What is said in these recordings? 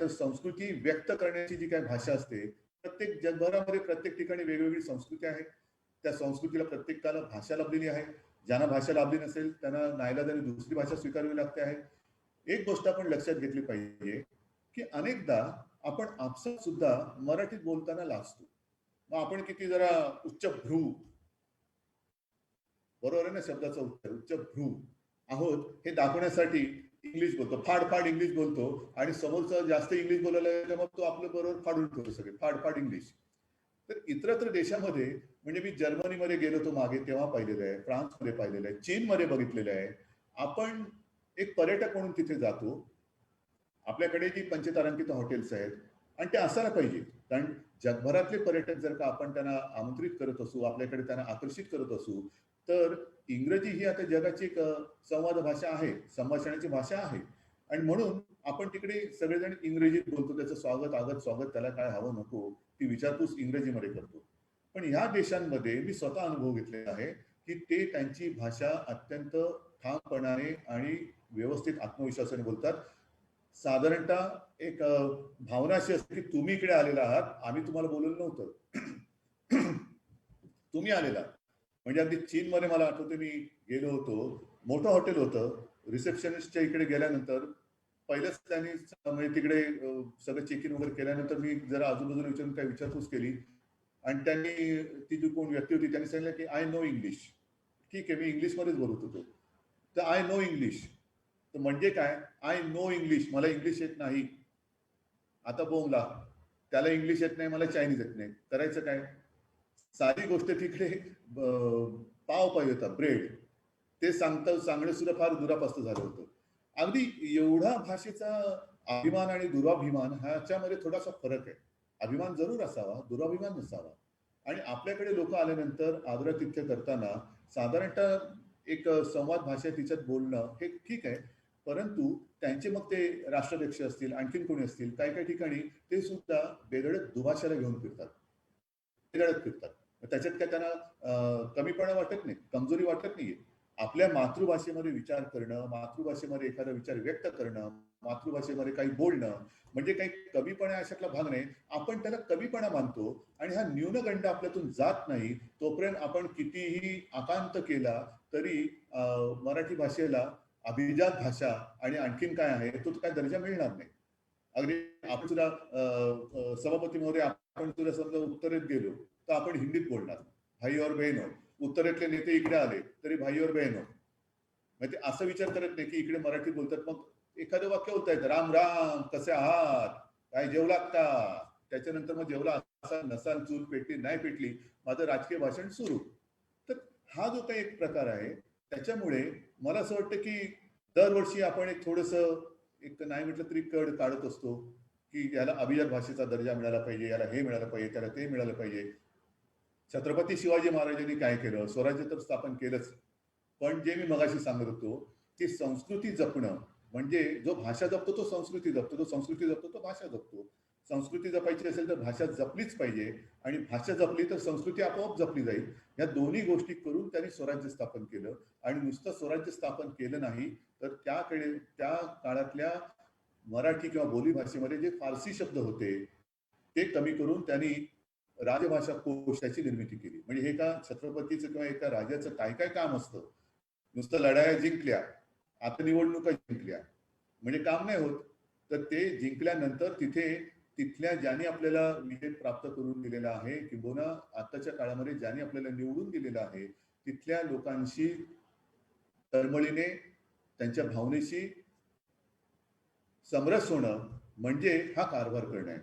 तर संस्कृती व्यक्त करण्याची जी काही भाषा असते प्रत्येक जगभरामध्ये प्रत्येक ठिकाणी वेगवेगळी संस्कृती आहे. त्या संस्कृतीला प्रत्येकाला भाषा लाभलेली आहे. ज्यांना भाषा लाभली नसेल त्यांना नाईलाजाने दुसरी भाषा स्वीकारावी लागते आहे. एक गोष्ट आपण लक्षात घेतली पाहिजे की अनेकदा आपण आपसात सुद्धा मराठीत बोलताना लाजतो. मग आपण किती जरा उच्च भ्रू. बरोबर आहे ना शब्दाचा उत्तर? उच्च भ्रू. आहोत हे दाखवण्यासाठी इंग्लिश बोलतो. फाड फाड इंग्लिश बोलतो. आणि समोरचा जास्त इंग्लिश बोलायला लागला, मग तो आपलं बरोबर फाडून ठेवतो सगळे. फाड फाड इंग्लिश. तर इतरत्र देशामध्ये म्हणजे मी जर्मनीमध्ये गेलो तो मागे तेव्हा पाहिलेलं आहे फ्रान्समध्ये पाहिलेलं आहे चीनमध्ये बघितलेलं आहे. आपण एक पर्यटक म्हणून तिथे जातो. आपल्याकडे जी पंचतारांकित हॉटेल्स आहेत आणि ते असायला पाहिजे कारण जगभरातले पर्यटक जर का आपण त्यांना आमंत्रित करत असू आपल्याकडे त्यांना आकर्षित करत असू तर इंग्रजी ही आता जगाची एक संवाद भाषा आहे संभाषणाची भाषा आहे. आणि म्हणून आपण तिकडे सगळेजण इंग्रजीत बोलतो त्याचं स्वागत आगत स्वागत त्याला काय हवं नको ती विचारपूस इंग्रजीमध्ये करतो. पण ह्या देशांमध्ये मी स्वतः अनुभव घेतलेला आहे की ते त्यांची भाषा अत्यंत ठामपणाने आणि व्यवस्थित आत्मविश्वासाने बोलतात. साधारणतः एक भावना अशी असते की तुम्ही इकडे आलेला आहात आम्ही तुम्हाला बोलवलं नव्हतं. तुम्ही आलेला म्हणजे अगदी चीनमध्ये मला आठवते मी गेलो होतो. मोठं हॉटेल होतं. रिसेप्शनिस्टच्या इकडे गेल्यानंतर पहिलंच त्यांनी म्हणजे तिकडे सगळं चेक इन वगैरे केल्यानंतर मी जरा आजूबाजूला विचारून काही विचारपूस केली. आणि त्यांनी ती जी कोण व्यक्ती होती त्यांनी सांगितलं की आय नो इंग्लिश ठीक आहे मी इंग्लिशमध्येच बोलत होतो. तर आय नो इंग्लिश तर म्हणजे काय? आय नो इंग्लिश मला इंग्लिश येत नाही. आता बोंबला. त्याला इंग्लिश येत नाही मला चायनीज येत नाही. करायचं काय? साधी गोष्ट तिकडे पाव पाहिजे होता ब्रेड ते सांगता सांगणं सुद्धा फार दुरापास्त झालं होतं. अगदी एवढा भाषेचा अभिमान आणि दुराभिमान ह्याच्यामध्ये थोडासा फरक आहे. अभिमान जरूर असावा दुराभिमान नसावा. आणि आपल्याकडे लोक आल्यानंतर आदरातिथ्य करताना साधारणतः एक संवाद भाषा तिच्यात बोलणं हे ठीक आहे. परंतु त्यांचे मग ते राष्ट्राध्यक्ष असतील आणखीन कोणी असतील काही काही ठिकाणी ते सुद्धा बेदडत दुभाषाला घेऊन फिरतात. बेदडत फिरतात. त्याच्यात काय त्यांना कमीपणा वाटत नाही कमजोरी वाटत नाहीये. आपल्या मातृभाषेमध्ये विचार करणं मातृभाषेमध्ये एखादा विचार व्यक्त करणं मातृभाषेमध्ये काही बोलणं म्हणजे काही कमीपणा अशातला भाग नाही. आपण त्याला कमीपणा मानतो आणि हा न्यूनगंड आपल्यातून जात नाही तोपर्यंत आपण कितीही आकांत केला तरी मराठी भाषेला अभिजात भाषा आणि आणखीन काय आहे तो काय दर्जा मिळणार नाही. अगदी आपण सुद्धा सभापती महोदय आपण सुद्धा समजा उत्तरेत गेलो तर आपण हिंदीत बोलणार. भाई और बहीण हो. उत्तरेतले नेते इकडे आले तरी भाई और बहीण हो. म्हणजे असं विचार करत नाही की इकडे मराठीत बोलतात. मग एखादं वाक्य होत आहे राम राम कसे आहात? काय जेवलात का त्याच्यानंतर मग जेवला असा नसाल चूल पेटली नाही पेटली माझं राजकीय भाषण सुरू. तर हा जो काही एक प्रकार आहे त्याच्यामुळे मला असं वाटतं की दरवर्षी आपण एक थोडस एक नाही म्हटलं तरी कड काढत असतो की याला अभिजात भाषेचा दर्जा मिळाला पाहिजे याला हे मिळालं पाहिजे त्याला ते मिळालं पाहिजे. छत्रपती शिवाजी महाराजांनी काय केलं? स्वराज्य तर स्थापन केलंच. पण जे मी मगाशी सांगत होतो की संस्कृती जपणं म्हणजे जो भाषा जपतो तो संस्कृती जपतो. तो संस्कृती जपतो तो भाषा जपतो. संस्कृती जपायची असेल तर भाषा जपलीच पाहिजे आणि भाषा जपली तर संस्कृती आपोआप जपली जाईल. या दोन्ही गोष्टी करून त्यांनी स्वराज्य स्थापन केलं. आणि नुसतं स्वराज्य स्थापन केलं नाही तर त्याकडे त्या काळातल्या मराठी किंवा बोली भाषेमध्ये जे फारसी शब्द होते ते कमी करून त्यांनी राजभाषा कोशाची निर्मिती केली. म्हणजे हे का छत्रपतीचं किंवा एका राजाचं काय काय काम असतं? नुसतं लढाया जिंकल्या आता निवडणुका जिंकल्या. म्हणजे काम नाही होत. तर ते जिंकल्यानंतर तिथे तिथल्या ज्याने आपल्याला विजय प्राप्त करून दिलेला आहे किंबहुना आताच्या काळामध्ये ज्याने आपल्याला निवडून दिलेलं आहे तिथल्या लोकांशी तळमळीने त्यांच्या भावनेशी समरस होणं म्हणजे हा कारभार करणं आहे.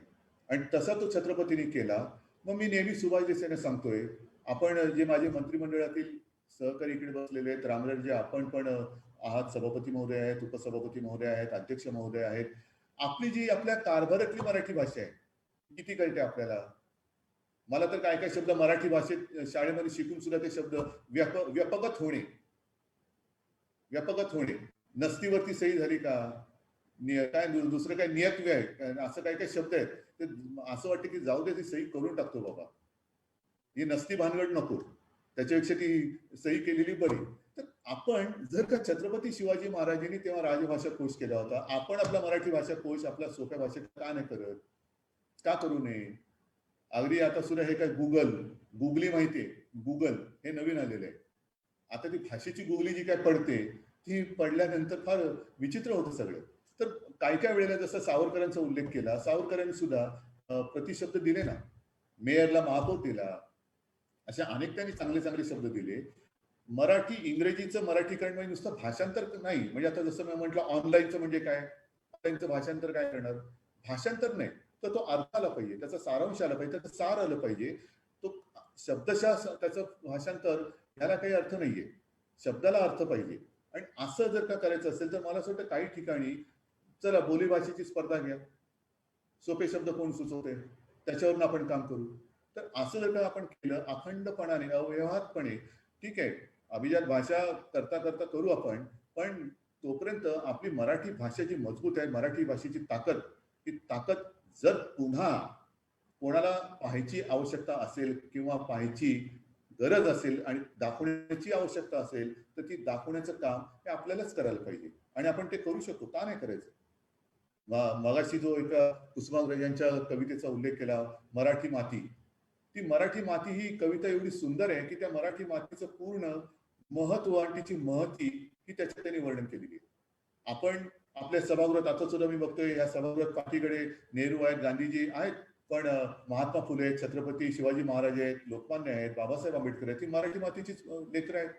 आणि तसा तो छत्रपतीने केला. मग मी नेहमी सुभाष देसाईंना सांगतोय आपण जे माझे मंत्रिमंडळातील सहकारी इकडे बसलेले आहेत रामराजे आपण पण आहात सभापती महोदय आहेत उपसभापती महोदय आहेत अध्यक्ष महोदय आहेत. आपली जी आपल्या कारभारातली मराठी भाषा आहे किती कळते आपल्याला? मला तर काय काय शब्द मराठी भाषेत शाळेमध्ये शिकून सुद्धा ते शब्द व्यप व्यपगत होणे. व्यपगत होणे. नसतीवरती सही झाली का? काय दुसरं काय नियतव्य आहे असं काय काय शब्द आहेत? ते असं वाटतं की जाऊ दे ती सही करून टाकतो बाबा. ही नसती भानगड नको. त्याच्यापेक्षा ती सही केलेली बरी. तर आपण जर का छत्रपती शिवाजी महाराजांनी तेव्हा राजभाषा कोश केला होता आपण आपला मराठी भाषा कोश आपल्या सोप्या भाषेत का नाही करत? का करू नये? अगदी आता सुद्धा हे काय गुगल गुगली माहितीये गुगल हे नवीन आलेलं आहे. आता ती भाषेची गुगली जी काय पडते ती पडल्यानंतर फार विचित्र होतं सगळं. तर काय काय वेळेला जसं सावरकरांचा उल्लेख केला सावरकरांनी सुद्धा प्रतिशब्द दिले ना. मेयरला महापौर दिला अशा अनेक त्यांनी चांगले चांगले शब्द दिले. मराठी इंग्रजीचं मराठीकरण म्हणजे नुसतं भाषांतर नाही. म्हणजे आता जसं मी म्हटलं ऑनलाईनचं म्हणजे काय? ऑनलाईनचं भाषांतर काय करणार? भाषांतर नाही. तर तो अर्थ आला पाहिजे. त्याचा सारांश आला पाहिजे. त्याचं सार आलं पाहिजे. तो शब्दशः त्याचं भाषांतर ह्याला काही अर्थ नाहीये. शब्दाला अर्थ पाहिजे. आणि असं जर का करायचं असेल तर मला असं वाटतं काही ठिकाणी चला बोलीभाषेची स्पर्धा घ्या. सोपे शब्द कोण सुचवते? त्याच्यावरून आपण काम करू. तर असं जर का आपण केलं अखंडपणाने अव्यवहारपणे ठीक आहे अभिजात भाषा करता करता करू आपण पण तोपर्यंत आपली मराठी भाषा जी मजबूत आहे मराठी भाषेची ताकद ती ताकद जर पुन्हा कोणाला पाहायची आवश्यकता असेल किंवा पाहायची गरज असेल आणि दाखवण्याची आवश्यकता असेल तर ती दाखवण्याचं काम हे आपल्यालाच करायला पाहिजे. आणि आपण ते करू शकतो का नाही करायचं? मगाशी जो एका कुसुमाग्रज यांच्या कवितेचा उल्लेख केला मराठी माती. ती मराठी माती ही कविता एवढी सुंदर आहे की त्या मराठी मातीचं पूर्ण महत्त्व आणि तिची महती ही त्याच्यात त्यांनी वर्णन केलेली आहे. आपण आपल्या सभागृहात आता सुद्धा मी बघतोय या सभागृहात पाठीकडे नेहरू आहेत गांधीजी आहेत पण महात्मा फुले आहेत छत्रपती शिवाजी महाराज आहेत लोकमान्य आहेत बाबासाहेब आंबेडकर आहेत ती मराठी मातीचीच लेकरं आहेत.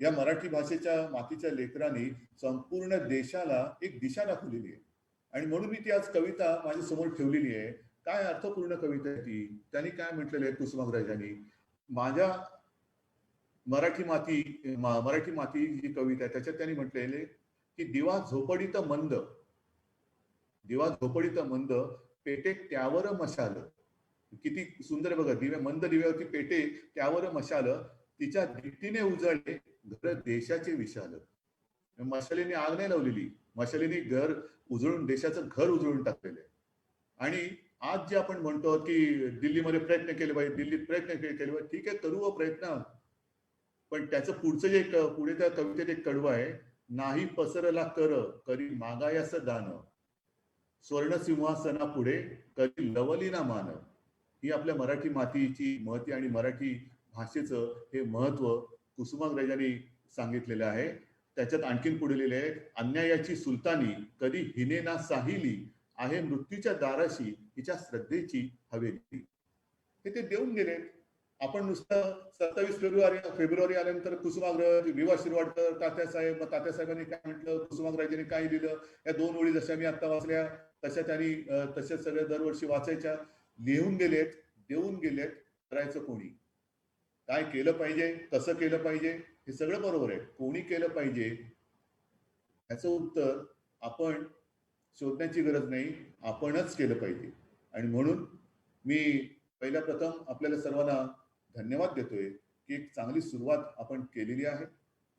या मराठी भाषेच्या मातीच्या लेकरांनी संपूर्ण देशाला एक दिशा दाखवलेली आहे. आणि म्हणून मी ती आज कविता माझ्यासमोर ठेवलेली आहे. काय अर्थपूर्ण कविता आहे ती? त्यांनी काय म्हटलेलं आहे कुसुमाग्रजांनी माझ्या मराठी माती मराठी माती ही कविता आहे. त्याच्यात त्यांनी म्हटलेले की दिवा झोपडीत मंद दिवा झोपडीत मंद पेटे त्यावर मशाल. किती सुंदर बघा दिव्या मंद दिव्यावरती पेटे त्यावर मशाल. तिच्या दीप्तीने उजळले घर देशाचे विशाल. मशालीने आग नाही लावलेली. मशालीने घर उजळून देशाचं घर उजळून टाकलेलं आहे. आणि आज जे आपण म्हणतो की दिल्लीमध्ये प्रयत्न केले पाहिजे दिल्लीत प्रयत्न केले पाहिजे ठीक आहे करू व प्रयत्न. पण त्याचं पुढचं जे पुढे त्या कवितेत एक कडवं आहे नाही पसरला कर करी मागायास दान. स्वर्ण सिंहासना पुढे कधी लवली ना मान. ही आपल्या मराठी मातीची महती आणि मराठी भाषेचं हे महत्त्व कुसुमाग्रजांनी सांगितलेलं आहे. त्याच्यात आणखीन पुढे लिहिले आहे अन्यायाची सुलतानी कधी हिने ना साहिली आहे मृत्यूच्या दाराशी हिच्या श्रद्धेची हवेली. हे ते देऊन गेले आपण नुसतं सत्तावीस फेब्रुवारी फेब्रुवारी आल्यानंतर कुसुमाग्रज विवा शिरवाडकर तात्यासाहेब मग तात्यासाहेबांनी काय म्हटलं? कुसुमाग्रजांनी काय लिहिलं? या दोन ओळी जशा मी आता वाचल्या तशा त्यांनी अं, तशाच सगळ्या दरवर्षी वाचायच्या. लिहून गेलेत देऊन गेलेत. करायचं कोणी? काय केलं पाहिजे? कसं केलं पाहिजे? हे सगळं बरोबर आहे. कोणी केलं पाहिजे? याचं उत्तर आपण शोधण्याची गरज नाही. आपणच केलं पाहिजे. आणि म्हणून मी पहिल्या प्रथम आपल्याला सर्वांना धन्यवाद देतोय की एक चांगली सुरुवात आपण केलेली आहे.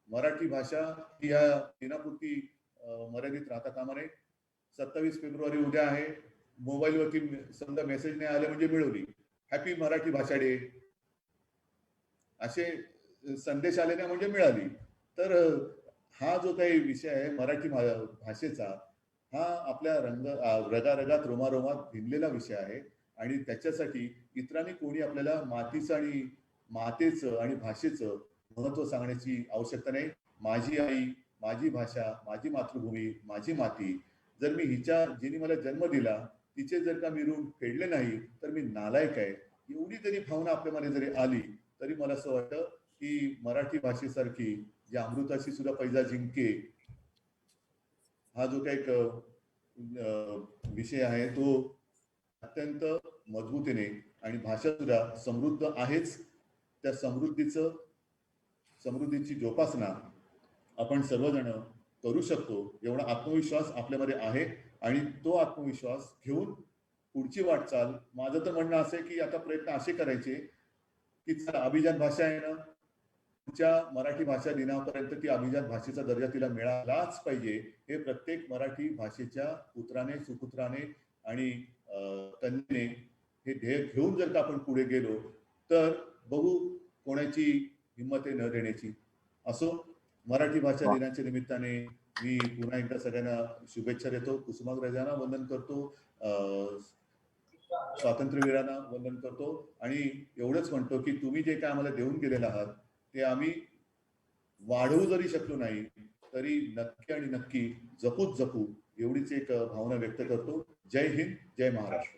मराठी भाषा ही या दिनापुरती मर्यादित राहता कामा नये. सत्तावीस फेब्रुवारी उद्या आहे. मोबाईलवरती समजा मेसेज नाही आले म्हणजे मिळवली. हॅपी मराठी भाषा डे. असे संदेश आले नाही म्हणजे मिळाली. तर हा जो काही विषय आहे मराठी भा- भाषेचा हा आपल्या रंग रगारगात रोमारोमात भिनलेला विषय आहे. आणि त्याच्यासाठी इतरांनी कोणी आपल्याला मातीचं आणि मातेचं आणि भाषेचं महत्त्व सांगण्याची आवश्यकता नाही. माझी आई माझी भाषा माझी मातृभूमी माझी माती. जर मी हिच्या जिने मला जन्म दिला तिचे जर का मी ऋण फेडले नाही तर मी नालायक आहे. एवढी जरी भावना आपल्यामध्ये जरी आली तरी मला असं वाटतं की मराठी भाषेसारखी जी अमृताशी सुद्धा पैजा जिंके हा जो काही एक, विषय आहे तो अत्यंत मजबूतीने आणि भाषा सुद्धा समृद्ध आहेच. त्या समृद्धीचं समृद्धीची जोपासना आपण सर्वजण करू शकतो एवढा आत्मविश्वास आपल्यामध्ये आहे आणि तो आत्मविश्वास घेऊन पुढची वाटचाल. माझं तर म्हणणं असं आहे की आता प्रयत्न असे करायचे की चला अभिजात भाषा आहे ना पुढच्या मराठी भाषा दिनापर्यंत ती अभिजात भाषेचा दर्जा तिला मिळालाच पाहिजे हे प्रत्येक मराठी भाषेच्या पुत्राने सुपुत्राने आणि कन्येने हे ध्येय घेऊन जर का आपण पुढे गेलो तर बघू कोणाची हिंमत आहे न देण्याची. असो मराठी भाषा. दिनाच्या निमित्ताने मी पुन्हा एकदा सगळ्यांना शुभेच्छा देतो. कुसुमाग्रजांना वंदन करतो. अं, स्वातंत्र्यवीरांना वंदन करतो. आणि एवढंच म्हणतो की तुम्ही जे काय आम्हाला देऊन गेलेलं आहात ते आम्ही वाढवू जरी शकलो नाही तरी नक्की आणि नक्की जपूच जपू एवढीच एक भावना व्यक्त करतो. जय हिंद जय महाराष्ट्र.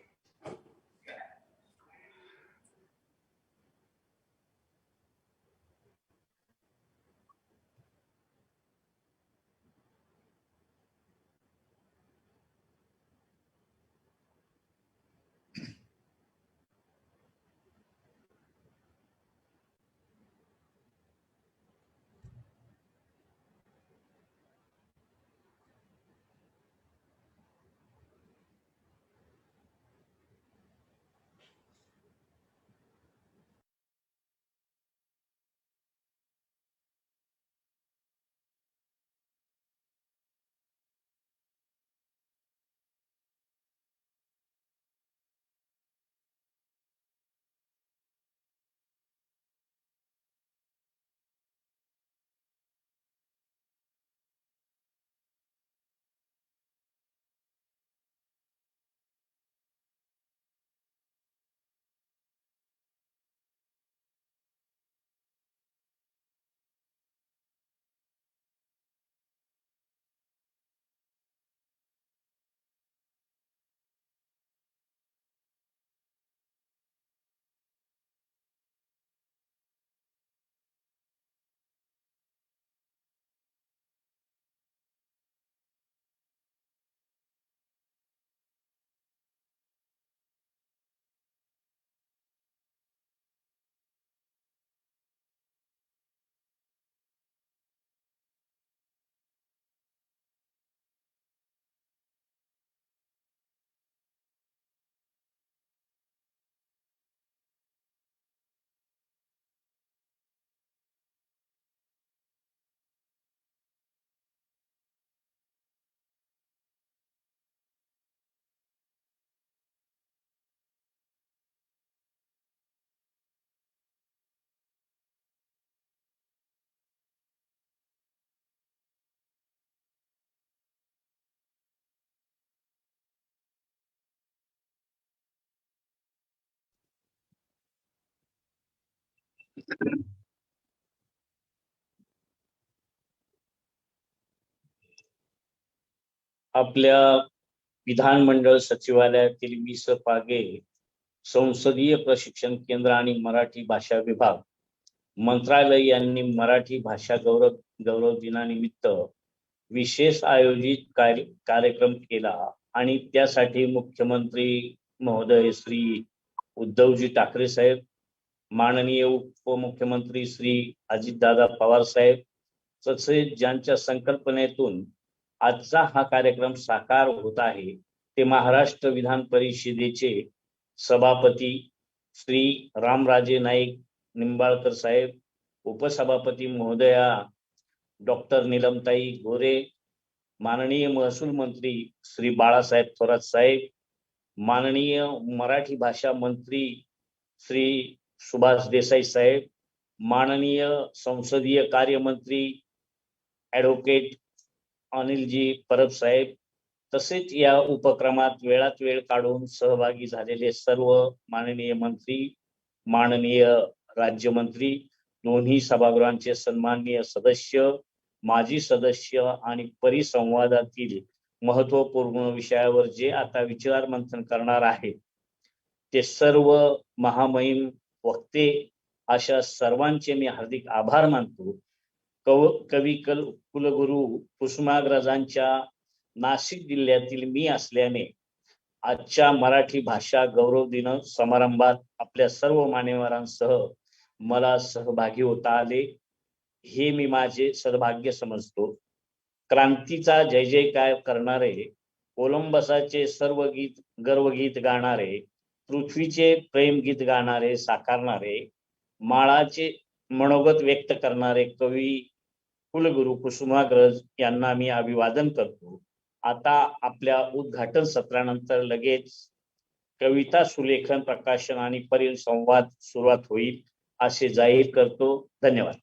आपल्या विधानमंडळ सचिवालयातील वि स पागे संसदीय प्रशिक्षण केंद्र आणि मराठी भाषा विभाग. मंत्रालय यांनी मराठी भाषा गौरव गौरव दिनानिमित्त विशेष आयोजित कार्य कार्यक्रम केला आणि त्यासाठी मुख्यमंत्री महोदय श्री उद्धवजी ठाकरे साहेब माननीय उपमुख्यमंत्री श्री अजितदादा पवार साहेब तसेच ज्यांच्या संकल्पनेतून आजचा हा कार्यक्रम साकार होत आहे ते महाराष्ट्र विधान परिषदेचे सभापती श्री रामराजे नाईक निंबाळकर साहेब उपसभापती महोदया डॉक्टर निलमताई गोरे माननीय महसूल मंत्री श्री बाळासाहेब थोरात साहेब माननीय मराठी भाषा मंत्री श्री सुभाष देसाई साहेब माननीय संसदीय कार्यमंत्री ॲडव्होकेट अनिलजी परब साहेब तसेच या उपक्रमात वेळात वेळ काढून सहभागी झालेले सर्व माननीय मंत्री माननीय राज्यमंत्री दोन्ही सभागृहांचे सन्माननीय सदस्य माजी सदस्य आणि परिसंवादातील महत्त्वपूर्ण विषयावर जे आता विचार मंथन करणार आहे ते सर्व महामहिम वक्ते अशा सर्वांचे मी हार्दिक आभार मानतो. कव कवी कल कुलगुरू कुसुमाग्रजांच्या नाशिक जिल्ह्यातील मी असल्याने आजच्या मराठी भाषा गौरव दिन समारंभात आपल्या सर्व मान्यवरांसह मला सहभागी होता आले हे मी माझे सद्भाग्य समजतो. क्रांतीचा जय जयकार करणारे कोलंबसाचे सर्व गीत गर्वगीत गाणारे पृथ्वीचे प्रेमगीत गाणारे साकारणारे माळाचे मनोगत व्यक्त करणारे कवी कुलगुरू कुसुमाग्रज यांना मी अभिवादन करतो. आता आपल्या उद्घाटन सत्रानंतर लगेच कविता सुलेखन प्रकाशन आणि परिसंवाद सुरुवात होईल असे जाहीर करतो. धन्यवाद.